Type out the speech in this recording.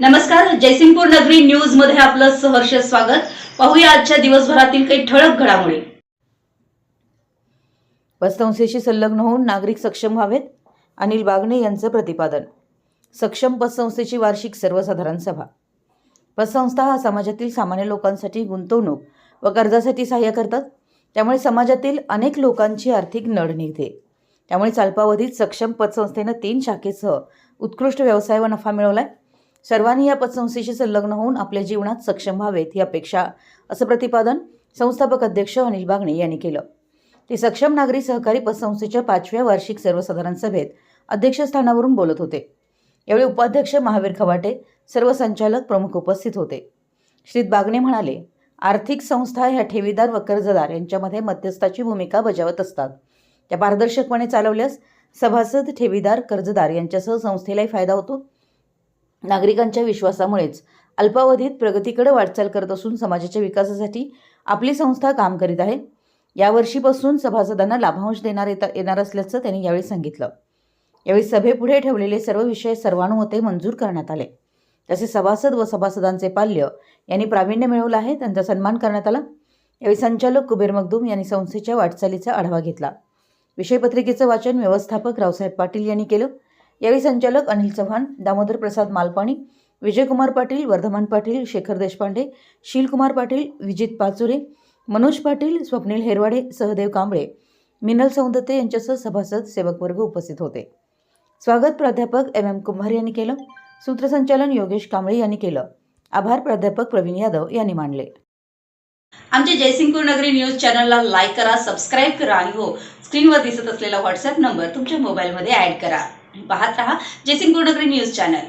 नमस्कार जयसिंगपूर नगरी न्यूजमध्ये आपलं सहर्ष स्वागत. पाहूया आजच्या दिवसभरातील काही ठळक घडामोडी. पतसंस्थेशी संलग्न होऊन नागरिक सक्षम व्हावेत अनिल बागणे यांचं प्रतिपादन. सक्षम पतसंस्थेची वार्षिक सर्वसाधारण सभा. पतसंस्था हा समाजातील सामान्य लोकांसाठी गुंतवणूक व कर्जासाठी सहाय्य करतात. त्यामुळे समाजातील अनेक लोकांची आर्थिक नड निघते. त्यामुळे अल्पावधीत सक्षम पतसंस्थेनं तीन शाखेसह उत्कृष्ट व्यवसाय व नफा मिळवलाय. सर्वांनी या पतसंस्थेशी संलग्न होऊन आपल्या जीवनात सक्षम व्हावेत ही अपेक्षा असं प्रतिपादन संस्थापक अध्यक्ष अनिल बागणे यांनी केलं. ते सक्षम नागरी सहकारी पतसंस्थेच्या पाचव्या वार्षिक सर्वसाधारण सभेत अध्यक्षस्थानावरून बोलत होते. यावेळी उपाध्यक्ष महावीर खवाटे सर्व संचालक प्रमुख उपस्थित होते. श्री बागणे म्हणाले आर्थिक संस्था ह्या ठेवीदार व कर्जदार यांच्यामध्ये मध्यस्थाची भूमिका बजावत असतात. त्या पारदर्शकपणे चालवल्यास सभासद ठेवीदार कर्जदार यांच्यासह संस्थेलाही फायदा होतो नागरिकांच्या विश्वासामुळेच अल्पावधीत प्रगतीकडे वाटचाल करत असून समाजाच्या विकासासाठी आपली संस्था काम करीत आहे. यावर्षीपासून सभासदांना लाभांश देणार येता येणार असल्याचं त्यांनी यावेळी सांगितलं. यावेळी सभेपुढे ठेवलेले सर्व विषय सर्वानुमते मंजूर करण्यात आले. तसे सभासद व सभासदांचे पाल्य यांनी प्रावीण्य मिळवलं आहे त्यांचा सन्मान करण्यात आला. यावेळी संचालक कुबेर मगदूम यांनी संस्थेच्या वाटचालीचा आढावा घेतला. विषयपत्रिकेचं वाचन व्यवस्थापक रावसाहेब पाटील यांनी केलं. यावेळी संचालक अनिल चव्हाण दामोदर प्रसाद मालपाणी विजयकुमार पाटील वर्धमान पाटील शेखर देशपांडे शीलकुमार पाटील विजित पाचुरे मनोज पाटील स्वप्नील हेरवाडे सहदेव कांबळे मिनल सौंदते यांच्यासह सभासद सेवक वर्ग उपस्थित होते. स्वागत प्राध्यापक एम एम कुंभार यांनी केलं. सूत्रसंचालन योगेश कांबळे यांनी केलं. आभार प्राध्यापक प्रवीण यादव यांनी मानले. आमच्या जयसिंगपूर नगरी न्यूज चॅनलला लाईक करा सबस्क्राईब करा आणि हो स्क्रीनवर दिसत असलेला व्हॉट्सअप नंबर तुमच्या मोबाईलमध्ये ऍड करा. पाहत रहा. जयसिंग नगरी न्यूज चॅनल.